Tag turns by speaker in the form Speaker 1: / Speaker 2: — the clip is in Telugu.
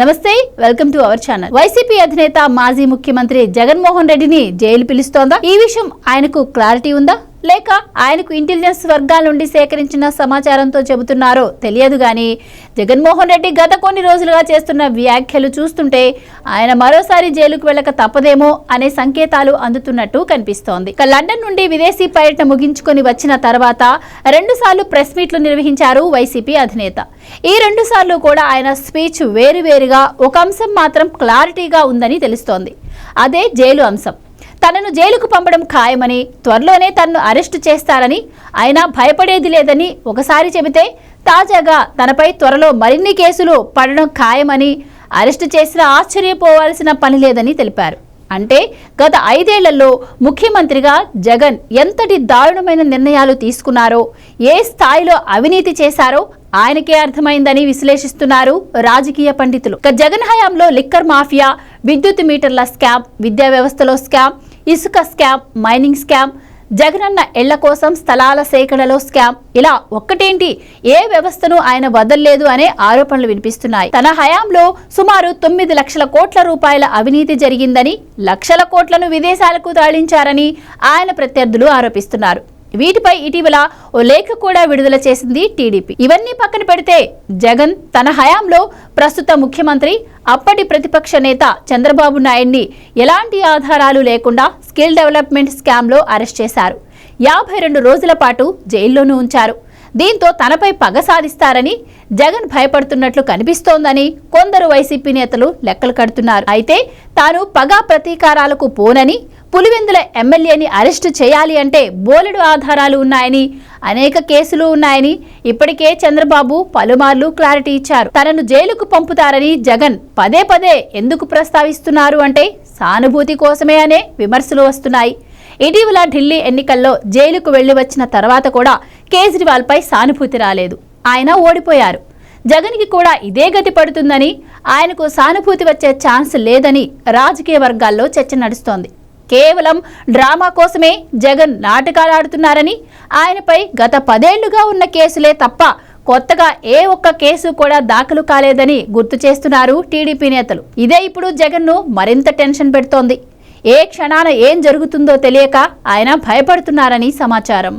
Speaker 1: నమస్తే welcome to our channel. YCP అధినేత మాజీ ముఖ్యమంత్రి జగన్మోహన్ రెడ్డిని జైలు పిలుస్తోందా? ఈ విషయం ఆయనకు క్లారిటీ ఉందా? లేక ఆయనకు ఇంటెలిజెన్స్ వర్గాల నుండి సేకరించిన సమాచారంతో చెబుతున్నారో. తెలియదు గాని జగన్మోహన్ రెడ్డి గత కొన్ని రోజులుగా చేస్తున్న వ్యాఖ్యలు చూస్తుంటే ఆయన మరోసారి జైలుకు వెళ్ళక తప్పదేమో అనే సంకేతాలు అందుతున్నట్టు కనిపిస్తోంది. ఇక లండన్ నుండి విదేశీ పర్యటన ముగించుకొని వచ్చిన తర్వాత రెండుసార్లు ప్రెస్ మీట్లు నిర్వహించారు వైసీపీ అధినేత. ఈ రెండు సార్లు కూడా ఆయన స్పీచ్ వేరువేరుగా ఒక అంశం మాత్రం క్లారిటీగా ఉందని తెలుస్తోంది. అదే జైలు అంశం. తనను జైలుకు పంపడం ఖాయమని త్వరలోనే తనను అరెస్టు చేస్తారని ఆయన భయపడేది లేదని ఒకసారి చెబితే తాజాగా తనపై త్వరలో మరిన్ని కేసులు పడడం ఖాయమని అరెస్టు చేసినా ఆశ్చర్యపోవాల్సిన పని లేదని తెలిపారు. అంటే గత ఐదేళ్ళలో ముఖ్యమంత్రిగా జగన్ ఎంతటి దారుణమైన నిర్ణయాలు తీసుకున్నారో ఏ స్థాయిలో అవినీతి చేశారో ఆయనకే అర్థమైందని విశ్లేషిస్తున్నారు రాజకీయ పండితులు. జగన్ హయాంలో లిక్కర్ మాఫియా విద్యుత్ మీటర్ల స్కామ్ విద్యా వ్యవస్థలో స్కామ్ ఇసుక స్కామ్ మైనింగ్ స్కామ్ జగనన్న ఇళ్ళ కోసం స్థలాల సేకరణలో స్కామ్. ఇలా ఒక్కటేంటి? ఏ వ్యవస్థను ఆయన వదల్లేదు అనే ఆరోపణలు వినిపిస్తున్నాయి. తన హయాంలో సుమారు తొమ్మిది లక్షల కోట్ల రూపాయల అవినీతి జరిగిందని లక్షల కోట్లను విదేశాలకు తరలించారని ఆయన ప్రత్యర్థులు ఆరోపిస్తున్నారు. వీటిపై ఇటీవల ఓ లేఖ కూడా విడుదల చేసింది టీడీపీ. ఇవన్నీ పక్కన పెడితే జగన్ తన హయాంలో ప్రస్తుత ముఖ్యమంత్రి అప్పటి ప్రతిపక్ష నేత చంద్రబాబు నాయుడిని ఎలాంటి ఆధారాలు లేకుండా స్కిల్ డెవలప్మెంట్ స్కామ్లో అరెస్ట్ చేశారు. యాభై రెండు రోజుల పాటు జైల్లోనూ ఉంచారు. దీంతో తనపై పగ సాధిస్తారని జగన్ భయపడుతున్నట్లు కనిపిస్తోందని కొందరు వైసీపీ నేతలు లెక్కలు కడుతున్నారు. అయితే తాను పగ ప్రతీకారాలకు పోనని పులివెందుల ఎమ్మెల్యేని అరెస్టు చేయాలి అంటే బోలెడు ఆధారాలు ఉన్నాయని అనేక కేసులు ఉన్నాయని ఇప్పటికే చంద్రబాబు పలుమార్లు క్లారిటీ ఇచ్చారు. తనను జైలుకు పంపుతారని జగన్ పదే పదే ఎందుకు ప్రస్తావిస్తున్నారు అంటే సానుభూతి కోసమే అనే విమర్శలు వస్తున్నాయి. ఇటీవల ఢిల్లీ ఎన్నికల్లో జైలుకు వెళ్ళి వచ్చిన తర్వాత కూడా కేజ్రీవాల్పై సానుభూతి రాలేదు. ఆయన ఓడిపోయారు. జగన్కి కూడా ఇదే గతి పడుతుందని ఆయనకు సానుభూతి వచ్చే ఛాన్స్ లేదని రాజకీయ వర్గాల్లో చర్చ నడుస్తోంది. కేవలం డ్రామా కోసమే జగన్ నాటకాలు ఆడుతున్నారని ఆయనపై గత పదేళ్ళుగా ఉన్న కేసులే తప్ప కొత్తగా ఏ ఒక్క కేసు కూడా దాఖలు కాలేదని గుర్తు చేస్తున్నారు టీడీపీ నేతలు. ఇదే ఇప్పుడు జగన్ను మరింత టెన్షన్ పెడుతోంది. ఏ క్షణాన ఏం జరుగుతుందో తెలియక ఆయన భయపడుతున్నారని సమాచారం.